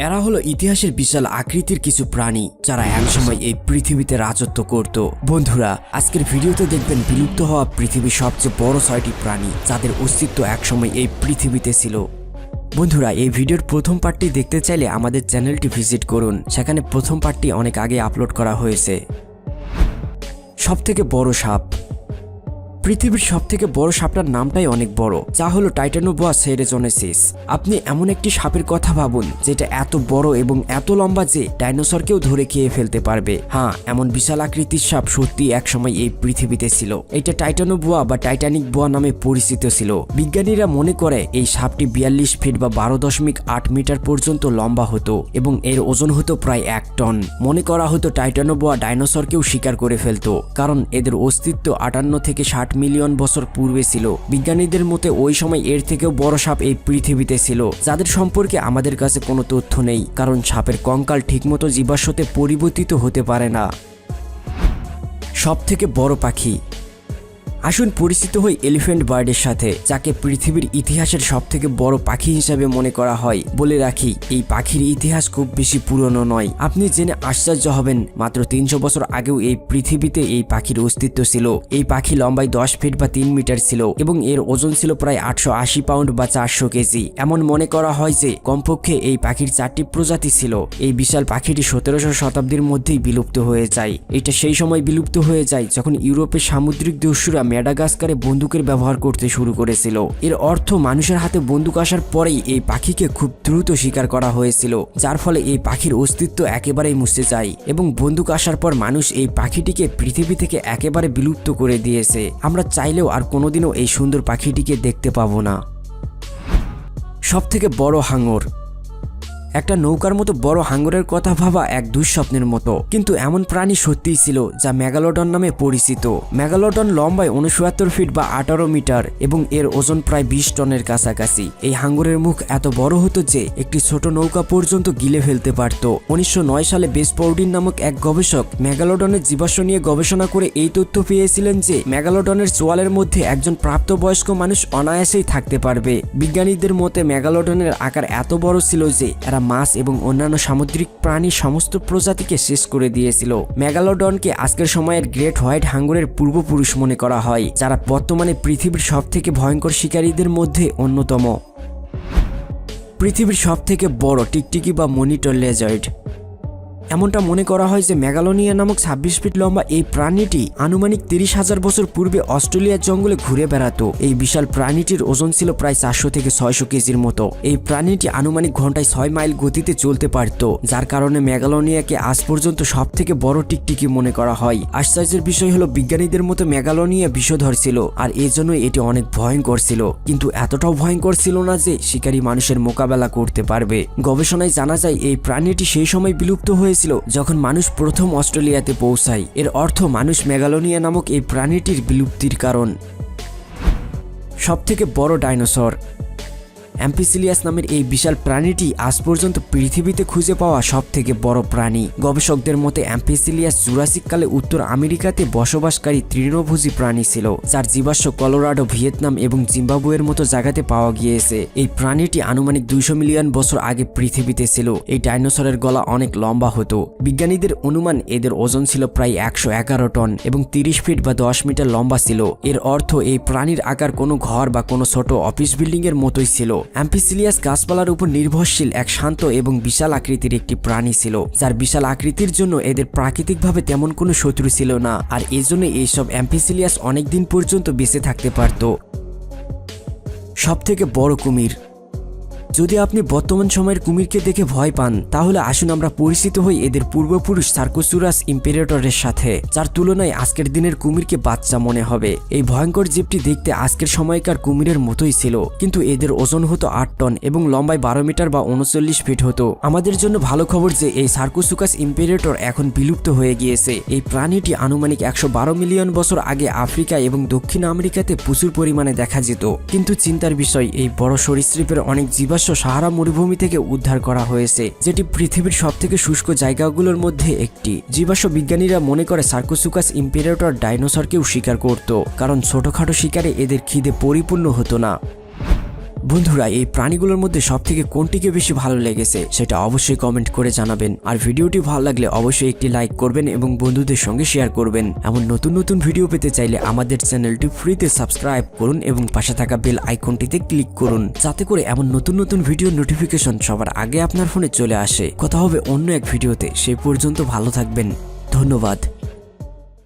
এরা হলো ইতিহাসের বিশাল আকৃতির কিছু প্রাণী, যারা একসময় এই পৃথিবীতে রাজত্ব করত। বন্ধুরা, আজকের ভিডিওতে দেখবেন বিলুপ্ত হওয়া পৃথিবীর সবচেয়ে বড় ছয়টি প্রাণী, যাদের অস্তিত্ব একসময় এই পৃথিবীতে ছিল। বন্ধুরা, এই ভিডিওর প্রথম পার্টটি দেখতে চাইলে আমাদের চ্যানেলটি ভিজিট করুন। সেখানে প্রথম পার্টটি অনেক আগে আপলোড করা হয়েছে। সবথেকে বড় সাপ। পৃথিবীর সব থেকে বড় সাপটার নামটাই অনেক বড়, যা হলো টাইটানোবোয়া সেরেজনেসিস। আপনি এমন একটি সাপের কথা ভাবুন, যেটা এত বড় এবং এত লম্বা যে ডাইনোসরকেও ধরে খেয়ে ফেলতে পারবে। হ্যাঁ এমন বিশাল আকৃতির সাপ সত্যি একসময় এই পৃথিবীতে ছিল। এটা টাইটানোবোয়া বা টাইটানিক বোয়া নামে পরিচিত ছিল। বিজ্ঞানীরা মনে করে এই সাপটি বিয়াল্লিশ ফিট বা বারো দশমিক আট মিটার পর্যন্ত লম্বা হতো এবং এর ওজন হতো প্রায় এক টন। মনে করা হতো টাইটানোবোয়া ডাইনোসরকেও শিকার করে ফেলতো, কারণ এদের অস্তিত্ব আটান্ন থেকে ষাট মিলিয়ন বছর পূর্বে ছিল। বিজ্ঞানীদের মতে ওই সময় এর থেকেও বড় সাপ এই পৃথিবীতে ছিল। যাদের সম্পর্কে আমাদের কাছে কোনো তথ্য নেই, কারণ সাপের কঙ্কাল ঠিকমতো জীবাশ্মতে পরিবর্তিত হতে পারে না। সবথেকে বড় পাখি আসুন পরিচিত হই এলিফ্যান্ট বার্ডের সাথে, যাকে পৃথিবীর ইতিহাসের সব থেকে বড় পাখি হিসাবে মনে করা হয়। বলে রাখি, এই পাখির ইতিহাস খুব বেশি পুরনো নয়। আপনি জেনে আশ্চর্য হবেন, মাত্র তিনশো বছর আগেও এই পৃথিবীতে এই পাখির অস্তিত্ব ছিল। এই পাখি লম্বায় দশ ফিট বা তিন মিটার ছিল এবং এর ওজন ছিল প্রায় আটশো আশি পাউন্ড বা চারশো কেজি। এমন মনে করা হয় যে, কমপক্ষে এই পাখির চারটি প্রজাতি ছিল। এই বিশাল পাখিটি সতেরোশো শতাব্দীর মধ্যেই বিলুপ্ত হয়ে যায়। এটা সেই সময় বিলুপ্ত হয়ে যায় যখন ইউরোপের সামুদ্রিক দস্যুরা ম্যাডাগাস্কারে বন্দুকের ব্যবহার করতে শুরু করেছিল। এর অর্থ মানুষের হাতে বন্দুক আসার পরেই এই পাখিকে খুব দ্রুত শিকার করা হয়েছিল, যার ফলে এই পাখির অস্তিত্ব একেবারেই মুছে যায় এবং বন্দুক আসার পর মানুষ এই পাখিটিকে পৃথিবী থেকে একেবারে বিলুপ্ত করে দিয়েছে। আমরা চাইলেও আর কোনোদিনও এই সুন্দর পাখিটিকে দেখতে পাবো না। সব থেকে বড় হাঙর। একটা নৌকার মতো বড় হাঙ্গরের কথা ভাবা এক দুঃস্বপ্নের মতো। কিন্তু এমন প্রাণী সত্যিই ছিল যা মেগালোডন নামে পরিচিত। মেগালোডন লম্বায় উনসত্তর ফিট বা আঠারো মিটার এবং এর ওজন প্রায় বিশ টনের কাছাকাছি। এই হাঙ্গরের মুখ এত বড় হতো যে একটি ছোট নৌকা পর্যন্ত গিলে ফেলতে পারত। উনিশশো নয় সালে বেসপৌডিন নামক এক গবেষক মেগালোডনের জীবাশ্ম নিয়ে গবেষণা করে এই তথ্য পেয়েছিলেন যে মেগালোডনের চোয়ালের মধ্যে একজন প্রাপ্তবয়স্ক মানুষ অনায়াসেই থাকতে পারবে। বিজ্ঞানীদের মতে মেগালোডনের আকার এত বড় ছিল যে এরা মাছ এবং অন্যান্য সামুদ্রিক প্রাণীর সমস্ত প্রজাতিকে শেষ করে দিয়েছিল। মেগালোডনকে আজকের সময়ের গ্রেট হোয়াইট হাঙ্গরের পূর্বপুরুষ মনে করা হয়, যারা বর্তমানে পৃথিবীর সব থেকে ভয়ঙ্কর শিকারীদের মধ্যে অন্যতম। পৃথিবীর সব থেকে বড় টিকটিকি বা মনিটর লেজয়েড। এমনটা মনে করা হয় যে মেগালোনিয়া নামক ছাব্বিশ ফিট লম্বা এই প্রাণীটি আনুমানিক তিরিশ হাজার বছর পূর্বে অস্ট্রেলিয়ার জঙ্গলে ঘুরে বেড়াতো। এই বিশাল প্রাণীটির ওজন ছিল প্রায় চারশো থেকে ছয়শো কেজির মতো। এই প্রাণীটি আনুমানিক ঘন্টায় ছয় মাইল গতিতে চলতে পারত, যার কারণে মেগালোনিয়াকে আজ পর্যন্ত সব থেকে বড় টিকটিকি মনে করা হয়। আশ্চর্যের বিষয় হলো, বিজ্ঞানীদের মতো মেগালোনিয়া বিষধর ছিল, আর এজন্য এটি অনেক ভয়ঙ্কর ছিল। কিন্তু এতটাও ভয়ঙ্কর ছিল না যে শিকারী মানুষের মোকাবেলা করতে পারবে। গবেষণায় জানা যায়, এই প্রাণীটি সেই সময় বিলুপ্ত হয়েছিল যখন মানুষ প্রথম অস্ট্রেলিয়াতে পৌঁছায়। এর অর্থ মানুষ মেগালোনিয়া নামক এই প্রাণীটির বিলুপ্তির কারণ। সবথেকে বড় ডাইনোসর। অ্যাম্পিসিলিয়াস নামের এই বিশাল প্রাণীটি আজ পর্যন্ত পৃথিবীতে খুঁজে পাওয়া সব থেকে বড় প্রাণী। গবেষকদের মতে অ্যাম্পিসিলিয়াস জুরাসিক কালে উত্তর আমেরিকাতে বসবাসকারী তৃণভোজী প্রাণী ছিল, যার জীবাশ্ম কলোরাডো, ভিয়েতনাম এবং জিম্বাবুয়ের মতো জায়গাতে পাওয়া গিয়েছে। এই প্রাণীটি আনুমানিক দুইশো মিলিয়ন বছর আগে পৃথিবীতে ছিল। এই ডাইনোসরের গলা অনেক লম্বা হতো। বিজ্ঞানীদের অনুমান, এদের ওজন ছিল প্রায় একশো এগারো টন এবং তিরিশ ফিট বা দশ মিটার লম্বা ছিল। এর অর্থ, এই প্রাণীর আকার কোনো ঘর বা কোনো ছোট অফিস বিল্ডিং এর মতোই ছিল। অ্যাম্পিসিলিয়াস গাছপালার উপর নির্ভরশীল এক শান্ত এবং বিশাল আকৃতির একটি প্রাণী ছিল, যার বিশাল আকৃতির জন্য এদের প্রাকৃতিকভাবে তেমন কোনো শত্রু ছিল না, আর এজন্য এইসব অ্যাম্পিসিলিয়াস অনেকদিন পর্যন্ত বেঁচে থাকতে পারত। সবথেকে বড় কুমির যদি আপনি বর্তমান সময়ের কুমিরকে দেখে ভয় পান, তাহলে আসুন আমরা পরিচিত হই এদের পূর্বপুরুষ সার্কোসুরাস ইম্পেরেটরের সাথে, যার তুলনায় আজকের দিনের কুমিরকে বাচ্চা মনে হবে। এই ভয়ঙ্কর জীবটি দেখতে আজকের সময়কার কুমিরের মতোই ছিল, কিন্তু এদের ওজন হতো আট টন এবং লম্বায় বারো মিটার বা উনচল্লিশ ফিট হতো। আমাদের জন্য ভালো খবর যে এই সার্কোসুকাস ইম্পেরেটর এখন বিলুপ্ত হয়ে গিয়েছে। এই প্রাণীটি আনুমানিক একশো বারো মিলিয়ন বছর আগে আফ্রিকা এবং দক্ষিণ আমেরিকাতে প্রচুর পরিমাণে দেখা যেত। কিন্তু চিন্তার বিষয়, এই বড় সরীসৃপের অনেক জীবাশ্ম সাহারা মরুভূমি থেকে উদ্ধার করা হয়েছে, যেটি পৃথিবীর সব থেকে শুষ্ক জায়গাগুলোর মধ্যে একটি। জীবাশ্ম বিজ্ঞানীরা মনে করে সার্কোসুকাস ইম্পেরেটর ডাইনোসরকেও শিকার করত, কারণ ছোটখাটো শিকারে এদের খিদে পরিপূর্ণ হতো না। বন্ধুরা, এই প্রাণীগুলোর মধ্যে সব থেকে কোনটিকে বেশি ভালো লেগেছে সেটা অবশ্যই কমেন্ট করে জানাবেন। আর ভিডিওটি ভালো লাগলে অবশ্যই একটি লাইক করবেন এবং বন্ধুদের সঙ্গে শেয়ার করবেন। এমন নতুন নতুন ভিডিও পেতে চাইলে আমাদের চ্যানেলটি ফ্রিতে সাবস্ক্রাইব করুন এবং পাশে থাকা বেল আইকনটিতে ক্লিক করুন। যাতে করে এমন নতুন নতুন ভিডিও নোটিফিকেশন সবার আগে আপনার ফোনে চলে আসে। কথা হবে অন্য এক ভিডিওতে সেই পর্যন্ত ভালো থাকবেন। ধন্যবাদ।